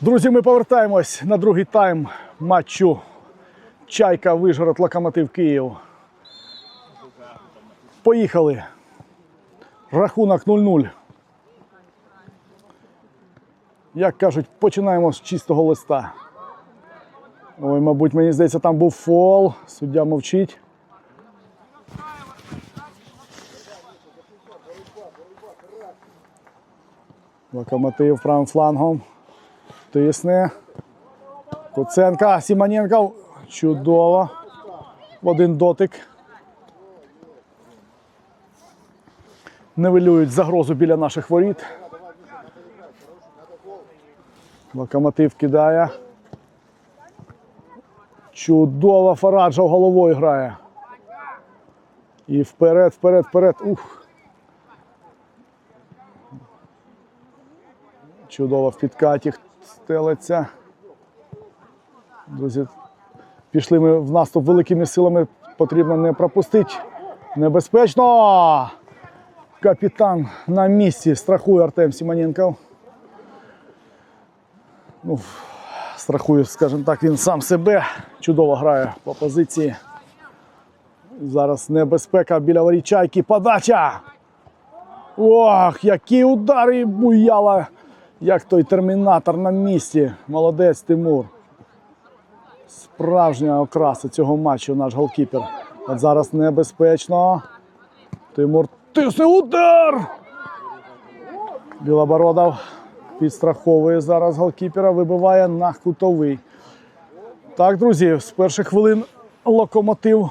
Друзі, ми повертаємось на другий тайм матчу Чайка Вижгород Локомотив Київ. Поїхали. Рахунок 0-0. Як кажуть, починаємо з чистого листа. Ой, мабуть, мені здається, там був фол. Суддя мовчить. Локомотив правим флангом. Тисне. Куценка, Сімоненко. Чудово. Один дотик. Нивелюють загрозу біля наших воріт. Локомотив кидає. Чудово Фараджов головою грає. І вперед, вперед, вперед. Ух. Чудово в підкаті стелиться. Друзі, пішли ми в наступ великими силами. Потрібно не пропустити. Небезпечно. Капітан на місці. Страхує Артем Сімоненко. Ну, страхує, скажімо так, він сам себе. Чудово грає по позиції. Зараз небезпека біля воріт чайки. Подача! Ох, які удари буяла, як той термінатор на місці. Молодець Тимур. Справжня окраса цього матчу наш голкіпер. От зараз небезпечно. Тимур тисне удар! Білобородов підстраховує зараз голкіпера, вибиває на кутовий. Так, друзі, з перших хвилин локомотив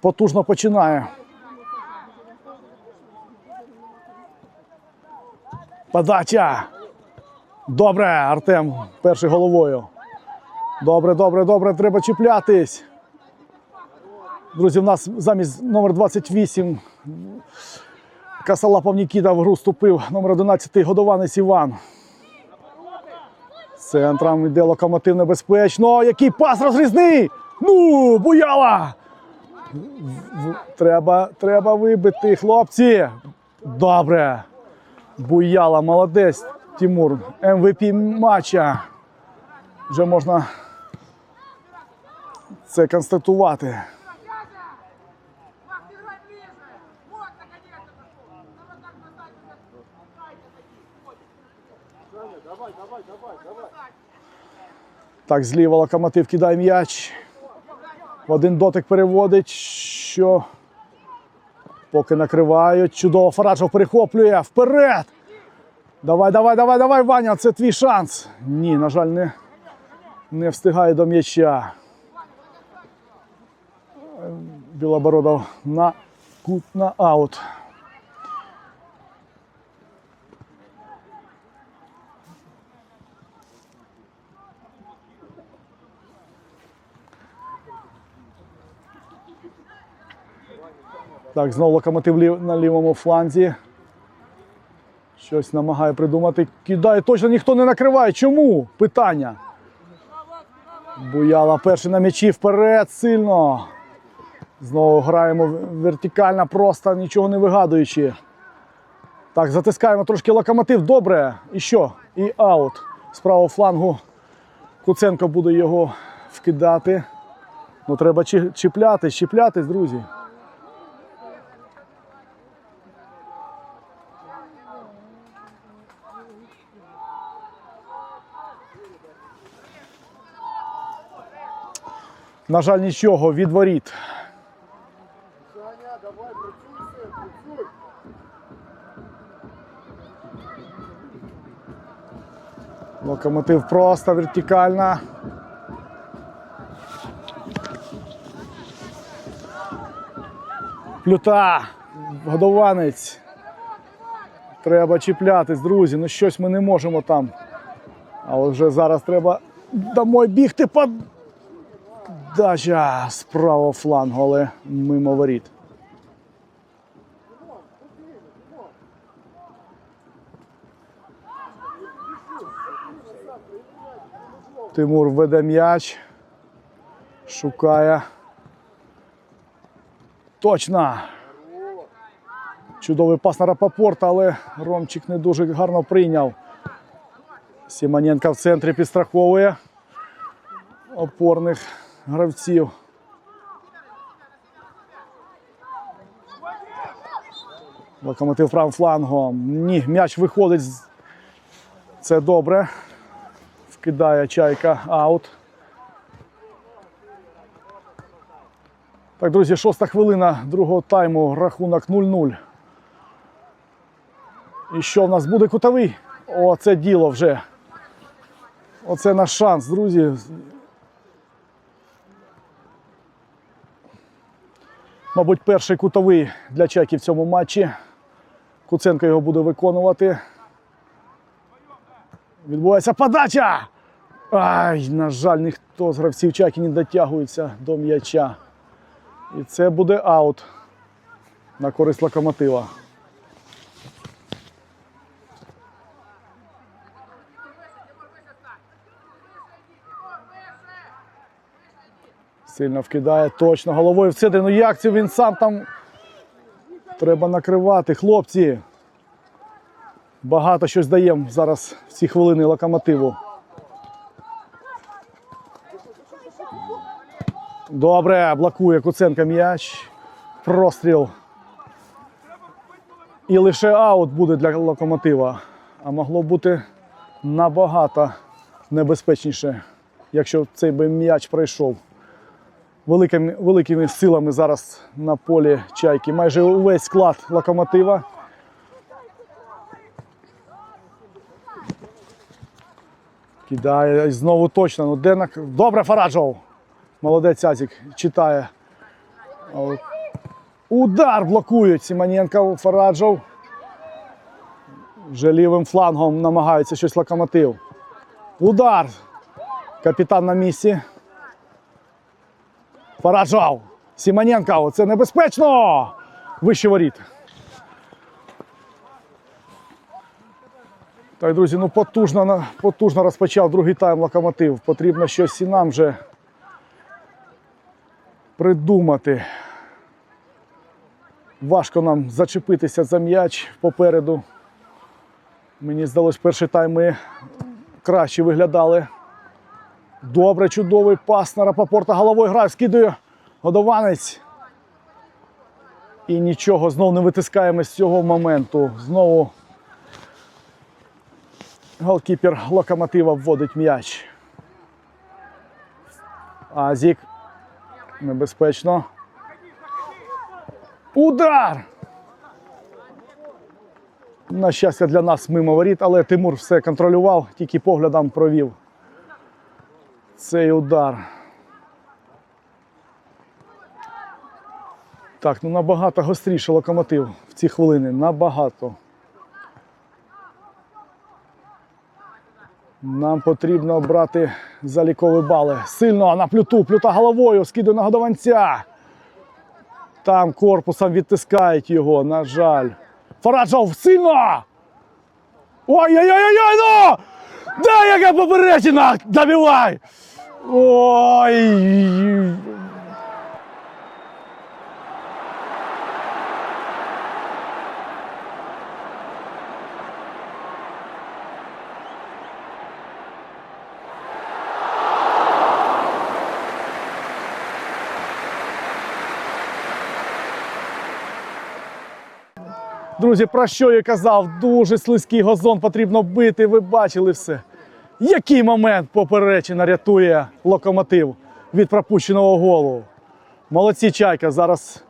потужно починає. Подача. Добре, Артем, перший головою. Добре, добре, добре, треба чіплятись. Друзі, в нас замість номер 28 Касалапов Нікіта в гру вступив номер 11 годованець Іван. Центром йде локомотив небезпечно. Який пас розрізний! Ну, буяла! Треба, треба вибити, хлопці. Добре. Буяла, молодець, Тимур. МВП матча. Вже можна це констатувати. Так, зліва локомотив кидає м'яч. В один дотик переводить. Що поки накривають. Чудово Фараджов перехоплює. Вперед! Давай, давай, давай, давай, Ваня, це твій шанс. Ні, на жаль, не, не встигає до м'яча. Білобородов на кут на аут. Так, знову локомотив на лівому фланзі. Щось намагає придумати. Кидає, точно ніхто не накриває. Чому? Питання. Буяла перший на м'ячі вперед сильно. Знову граємо вертикально, просто нічого не вигадуючи. Так, затискаємо трошки локомотив. Добре. І що? І аут. З правого флангу Куценко буде його вкидати. Ну, треба чіплятись, чіплятись, друзі. На жаль, нічого від воріт. Локомотив просто вертикально. Плюта, годованець. Треба чіплятись, друзі. Ну щось ми не можемо там. Але вже зараз треба домой бігти под. Дача з правого флангу, але мимо воріт. Тимур веде м'яч. Шукає. Точно. Чудовий пас на Рапопорта, але Ромчик не дуже гарно прийняв. Сімоненко в центрі підстраховує опорних гравців. Локомотив правим флангом. Ні, м'яч виходить. Це добре. Вкидає чайка аут. Так, друзі, шоста хвилина другого тайму. Рахунок 0-0. І що в нас буде кутовий? О, це діло вже. Оце наш шанс, друзі. Мабуть, перший кутовий для чайки в цьому матчі. Куценко його буде виконувати. Відбувається подача. Ай, на жаль, ніхто з гравців чайки не дотягується до м'яча. І це буде аут на користь локомотива. Сильно вкидає, точно головою в центр. Ну як це він сам там. Треба накривати, хлопці. Багато щось даємо зараз в ці хвилини локомотиву. Добре, блокує Куценка м'яч. Простріл. І лише аут буде для локомотива. А могло бути набагато небезпечніше, якщо цей би м'яч пройшов. Великими, великими силами зараз на полі чайки. Майже увесь склад локомотива. Кидає знову точно. Ну, де на... Добре, Фараджов. Молодець Азік читає. Удар блокують Сімоненко, Фараджов. Вже лівим флангом намагається щось локомотив. Удар. Капітан на місці. Фараджов. Сімоненко. Це небезпечно. Вище воріт. Так, друзі, ну потужно, потужно розпочав другий тайм локомотив. Потрібно щось і нам вже придумати. Важко нам зачепитися за м'яч попереду. Мені здалося, перший тайм ми краще виглядали. Добре, чудовий пас на Рапопорта головою грає, скидує годованець. І нічого, знову не витискаємо з цього моменту. Знову голкіпер локомотива вводить м'яч. Азік. Небезпечно. Удар! На щастя для нас мимо воріт, але Тимур все контролював, тільки поглядом провів цей удар. Так, ну набагато гостріше локомотив в ці хвилини. Набагато. Нам потрібно брати залікові бали. Сильно на плюту, плюта головою, скидує на годованця. Там корпусом відтискають його, на жаль. Фараджов сильно! Ой-ой-ой-ой, ну! Дай яка поперечина! Добивай! Ой! Друзі, про що я казав? Дуже слизький газон потрібно бити. Ви бачили все. Який момент поперечина рятує локомотив від пропущеного голу? Молодці чайка. Зараз.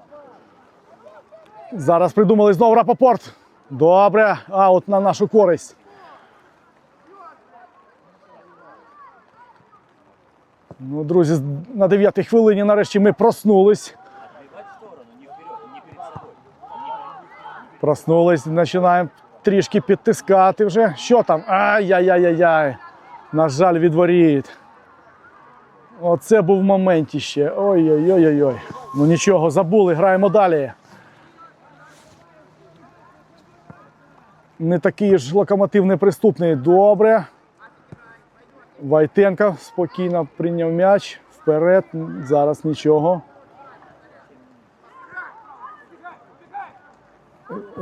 Зараз придумали знову рапопорт. Добре, аут на нашу користь. Ну, друзі, на 9 хвилині нарешті ми проснулись. Проснулись, починаємо трішки підтискати вже. Що там? Ай-яй-яй-яй. На жаль, відворіт. Оце був момент ще. Ой-ой-ой-ой. Ну нічого, забули, граємо далі. Не такий ж локомотив неприступний. Добре. Вайтенко спокійно прийняв м'яч. Вперед. Зараз нічого.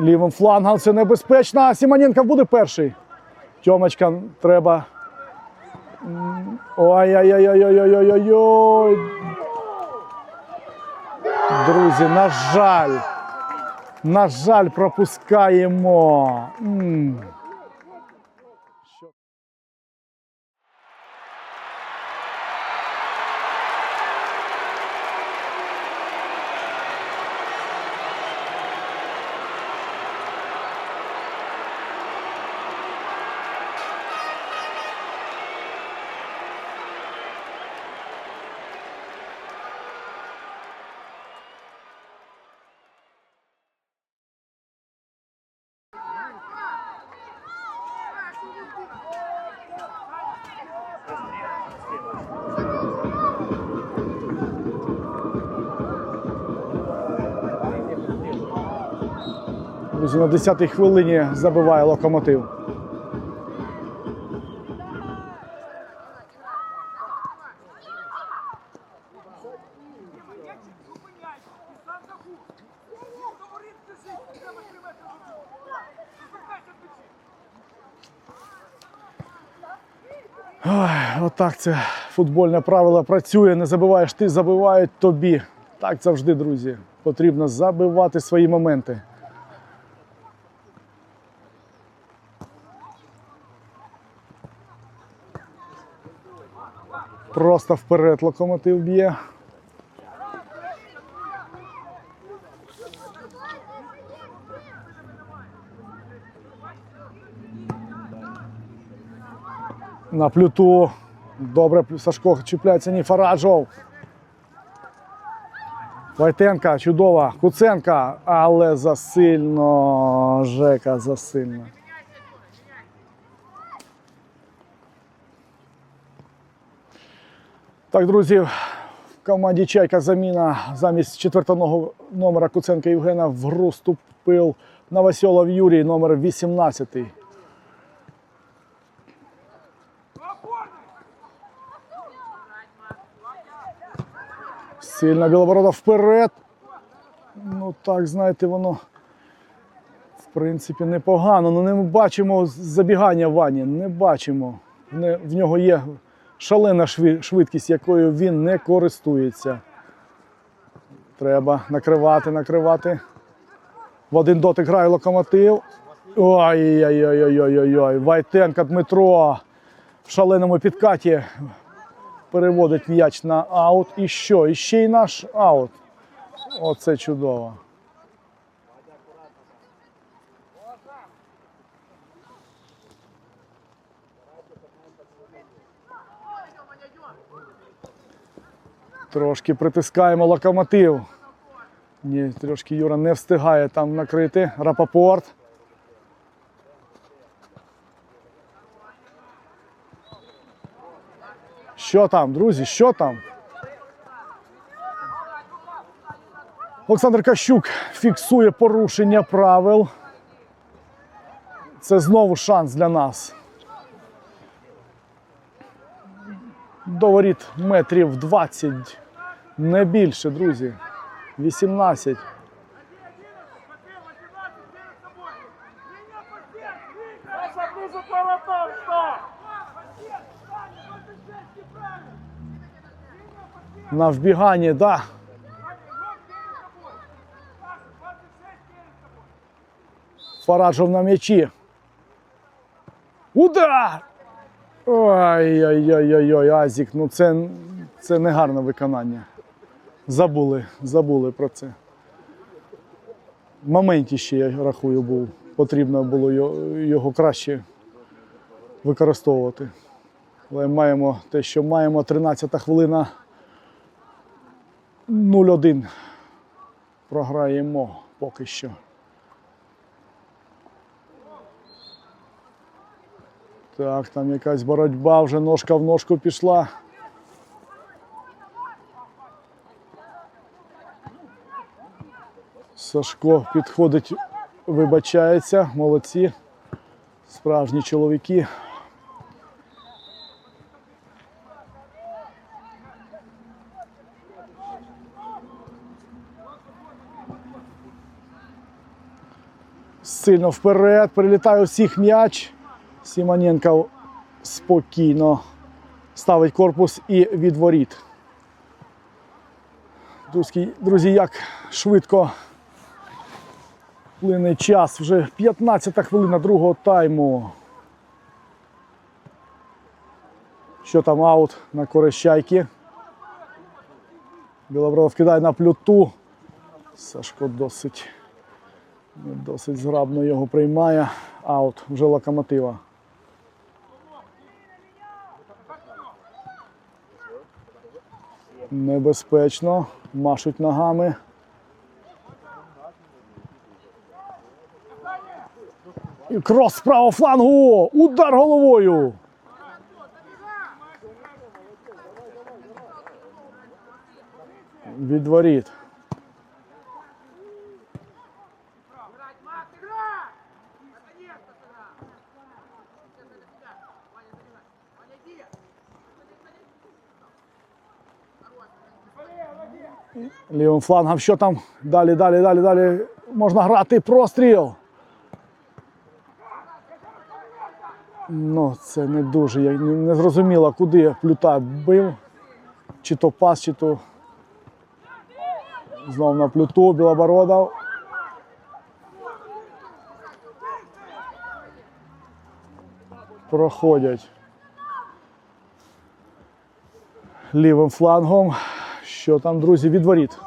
Лівим флангом це небезпечно. Сімоненко буде перший. Тьомочка, треба. Ой-ой-ой-ой-ой-ой-ой-ой. Друзі, на жаль. На жаль, пропускаємо. Друзі, на 10-й хвилині забиває локомотив. Отак це футбольне правило працює. Не забиваєш ти, забивають тобі. Так завжди, друзі. Потрібно забивати свої моменти. Просто вперед локомотив б'є. На плюту. Добре, Сашко чіпляється ні Фараджов. Войтенка чудова. Куценка, але засильно. Жека засильно. Так, друзі, в команді Чайка заміна замість четвертого номера Куценка Євгена в гру вступив Новосьолов Юрій, номер 18. Сильно Білоборода вперед. Ну так, знаєте, воно в принципі непогано. Ну не бачимо забігання Вані, не бачимо. Не, в нього є шалена швидкість, якою він не користується. Треба накривати, накривати. В один дотик грає локомотив. Ой-ой-ой-ой-ой-ой. Вайтенка Дмитро в шаленому підкаті переводить м'яч на аут. І що? І ще й наш аут. Оце чудово. Трошки притискаємо локомотив. Ні, трошки Юра не встигає там накрити. Рапопорт. Що там, друзі? Що там? Олександр Кащук фіксує порушення правил. Це знову шанс для нас. До воріт метрів 20. Не більше, друзі. 18. Саша, ближе к воротам стань! На вбіганні, да. Фараджов на м'ячі. Удар! Ой-ой-ой-ой, Азік, ну це, це не гарне виконання. Забули, забули про це. В моменті ще, я рахую, був. Потрібно було його, краще використовувати. Але маємо те, що маємо 13 хвилина. 0-1. Програємо поки що. Так, там якась боротьба, вже ножка в ножку пішла. Сашко підходить, вибачається, молодці. Справжні чоловіки. Сильно вперед, прилітає усіх м'яч. Сімоненко спокійно ставить корпус і відворіт. Друзі, як швидко плине час. Вже 15 хвилина другого тайму. Що там аут на Корещайки. Білобров кидає на плюту. Сашко досить, досить зграбно його приймає. Аут вже локомотива. Небезпечно. Машуть ногами. Крос з правого флангу. Удар головою. Від воріт. Играть, Макс, играй! Наконец-то сыграл! Сейчас это тебя. Ваня, забегай. Ваня, иди! Лівим флангом, що там? Далі, далі, далі, далі. Можна грати. Простріл. Ну, це не дуже. Я не, зрозуміло, куди плюта бив. Чи то пас, чи то. Знов на плюту, Білобородов. Проходять. Лівим флангом. Що там, друзі, від воріт?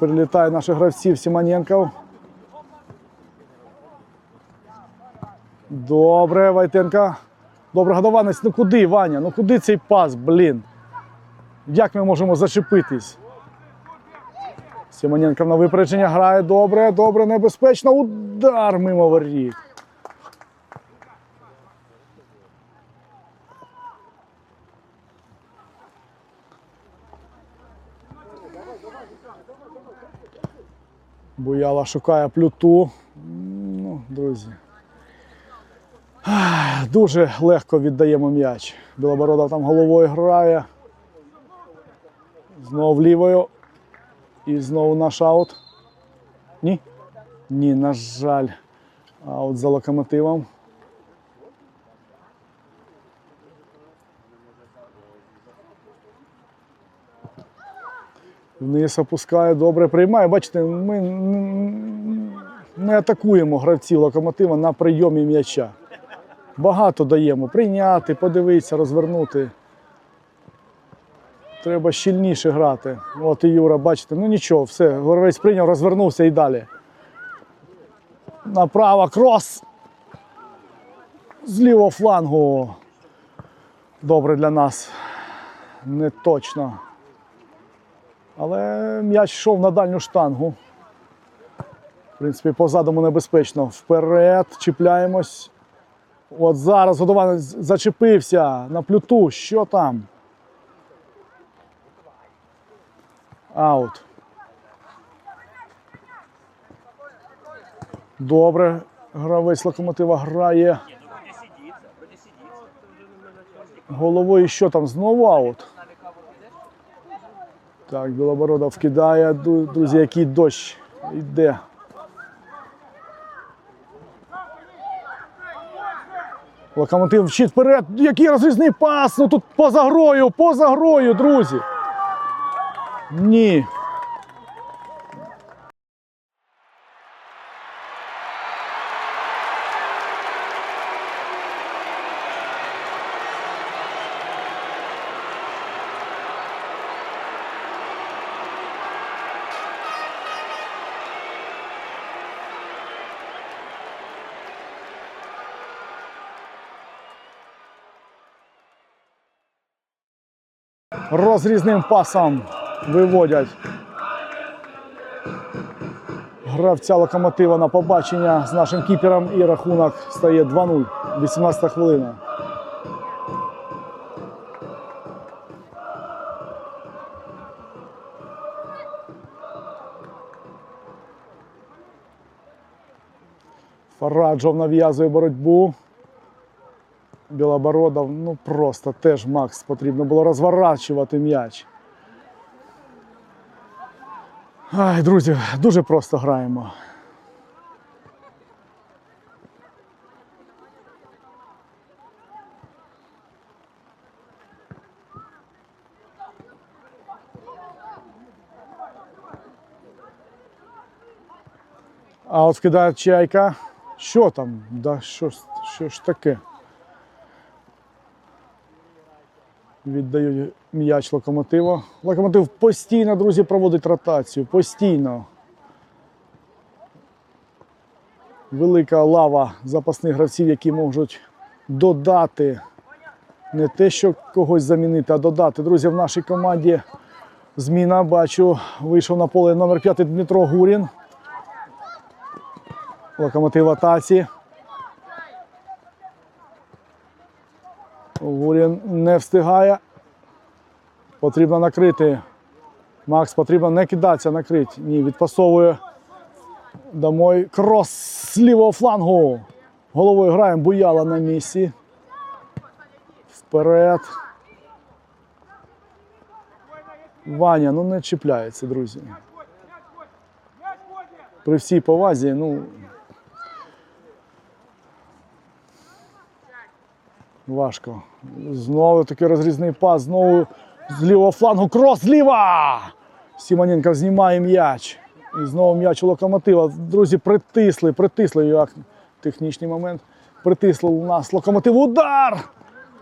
М'яч перелітає наших гравців Сіманенков. Добре, Вайтенка. Добре, годованець. Ну куди, Ваня? Ну куди цей пас, блін? Як ми можемо зачепитись? Сімоненко на випередження грає добре, добре, небезпечно. Удар мимо воріт. Буяла шукає плюту. Ну, друзі. Дуже легко віддаємо м'яч. Білобородов там головою грає. Знову лівою. І знову наш аут. Ні? Ні, на жаль. Аут за локомотивом. Вниз опускає, добре приймає. Бачите, ми не атакуємо гравців локомотива на прийомі м'яча. Багато даємо прийняти, подивитися, розвернути. Треба щільніше грати. От і Юра, бачите, ну нічого, все, горовець прийняв, розвернувся і далі. Направо крос. З лівого флангу. Добре для нас. Не точно. Але м'яч йшов на дальню штангу. В принципі, позадому небезпечно. Вперед, чіпляємось. От зараз годованець зачепився на плюту. Що там? Аут. Добре. Гравець локомотива грає. Головою що там? Знову аут. Так, Білобородов вкидає. Друзі, який дощ йде. Локомотив вчить вперед. Який розрізний пас? Ну тут поза грою, поза грою, друзі. Ні. Розрізним пасом виводять гравця локомотива на побачення з нашим кіпером і рахунок стає 2-0. 18 хвилина. Фараджов нав'язує боротьбу. Білобородов, ну просто теж Макс потрібно було розворачувати м'яч. Ай, друзі, дуже просто граємо. А от кидає чайка. Що там? Да, що, що ж таке? Віддають м'яч локомотиву. Локомотив постійно, друзі, проводить ротацію. Постійно. Велика лава запасних гравців, які можуть додати не те, що когось замінити, а додати. Друзі, в нашій команді зміна бачу, вийшов на поле номер 5 Дмитро Гурін. Локомотив атаці. Гурін не встигає. Потрібно накрити. Макс потрібно не кидатися, накрити. Ні, відпасовує. Домой. Крос з лівого флангу. Головою граємо. Буяла на місці. Вперед. Ваня, ну не чіпляється, друзі. При всій повазі, ну. Важко. Знову такий розрізний пас. Знову з лівого флангу. Крос зліва! Сімоненко знімає м'яч. І знову м'яч у локомотива. Друзі, притисли, притисли як технічний момент. Притисли у нас локомотив. Удар!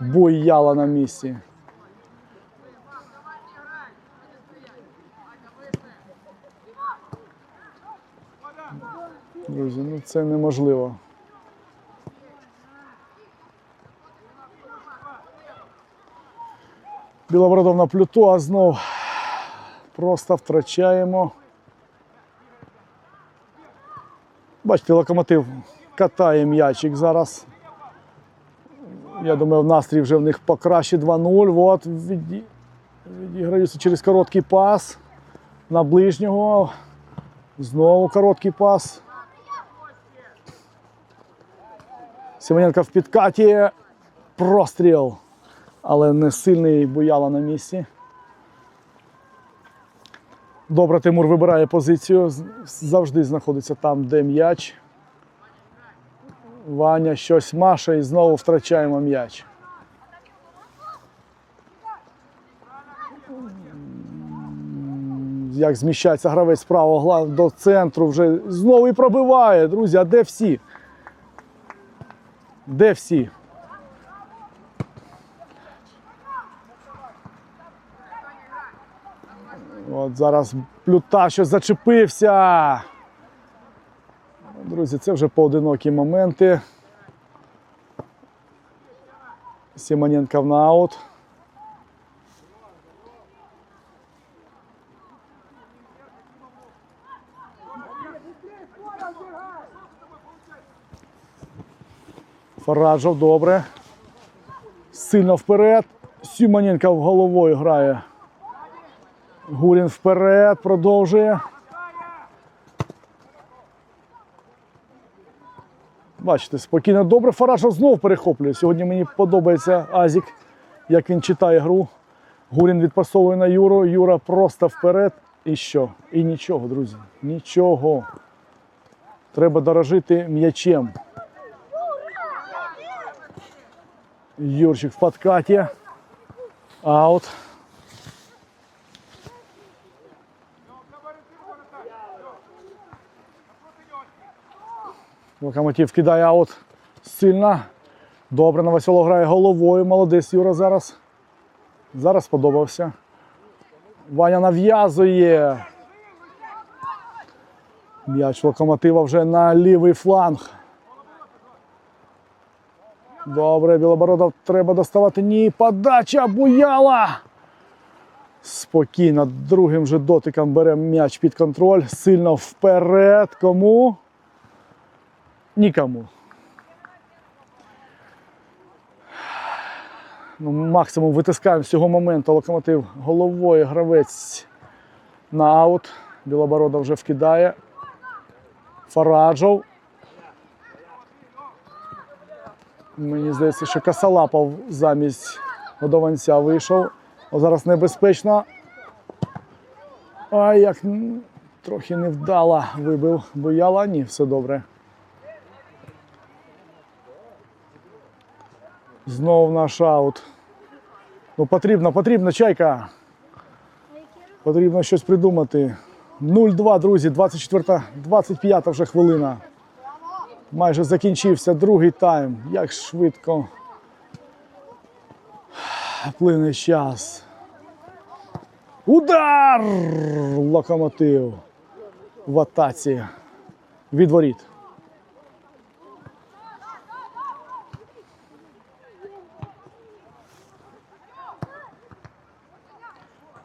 Буяла на місці. Друзі, ну це неможливо. Білобородов на плюту, а знов просто втрачаємо. Бачите, локомотив катає м'ячик зараз. Я думаю, настрій вже в них покраще 2-0. От віді- відіграються через короткий пас на ближнього. Знову короткий пас. Симоненко в підкаті. Простріл. Але не сильний буяла на місці. Добре, Тимур вибирає позицію. Завжди знаходиться там, де м'яч. Ваня щось маше і знову втрачаємо м'яч. Як зміщається гравець з правого до центру, вже знову і пробиває. Друзі, а де всі? Де всі? От зараз плюта щось зачепився. Друзі, це вже поодинокі моменти. Сімоненко на аут. Фараджов добре. Сильно вперед. Сімоненко головою грає. Гурін вперед, продовжує. Бачите, спокійно, добре. Фараджов знов перехоплює. Сьогодні мені подобається Азік, як він читає гру. Гурін відпасовує на Юру. Юра просто вперед. І що? І нічого, друзі. Нічого. Треба дорожити м'ячем. Юрчик в подкаті. Аут. Локомотив кидає аут сильно. Добре, Новосело грає головою. Молодець Юра зараз. Зараз сподобався. Ваня нав'язує. М'яч локомотива вже на лівий фланг. Добре, Білобородов треба доставати. Ні, подача буяла. Спокійно, другим же дотиком бере м'яч під контроль. Сильно вперед. Кому? Нікому. Ну, максимум витискаємо з цього моменту локомотив головою гравець на аут. Білоборода вже вкидає. Фараджов. Мені здається, що Касалапов замість годованця вийшов. О, зараз небезпечно. Ай, як трохи невдало вибив бояла. Ні, все добре. Знов наш аут. Ну, потрібно, потрібно, чайка. Потрібно щось придумати. 0-2, друзі, 24, 25 вже хвилина. Майже закінчився другий тайм. Як швидко плине час. Удар! Локомотив в атаці. Від воріт.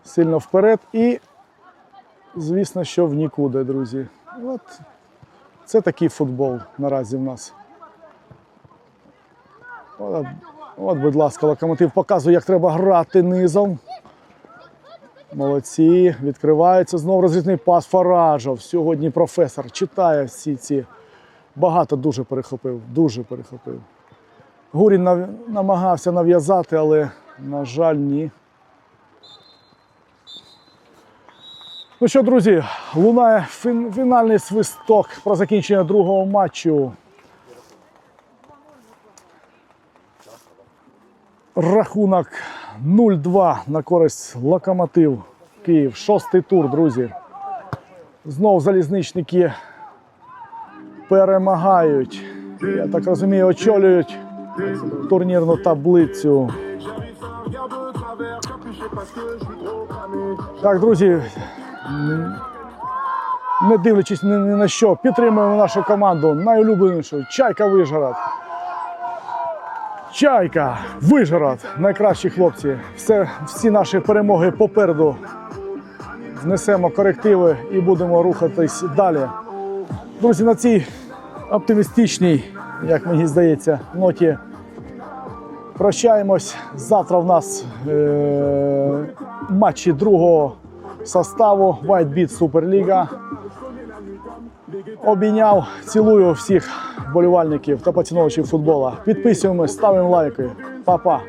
Сильно вперед і, звісно, що в нікуди, друзі. От це такий футбол наразі в нас. От, от, будь ласка, локомотив показує, як треба грати низом. Молодці, відкривається знову розрізний пас Фаражов. Сьогодні професор читає всі ці. Багато дуже перехопив, дуже перехопив. Гурін намагався нав'язати, але, на жаль, ні. Ну що, друзі, лунає фін- фінальний свисток про закінчення другого матчу. Рахунок 0-2 на користь Локомотив Київ. Шостий тур, друзі. Знов залізничники перемагають. Я так розумію, очолюють турнірну таблицю. Так, друзі, не дивлячись ні, ні на що, підтримуємо нашу команду найулюбленішу Чайка Вижгород. Чайка, Вижгород, найкращі хлопці. Все, всі наші перемоги попереду. Внесемо корективи і будемо рухатись далі. Друзі, на цій оптимістичній, як мені здається, ноті прощаємось. Завтра в нас е- матчі другого составу White Beat Суперліга. Обійняв, цілую всіх болівальників та поціновувачів футбола. Підписуємось, ставимо лайки. Па-па.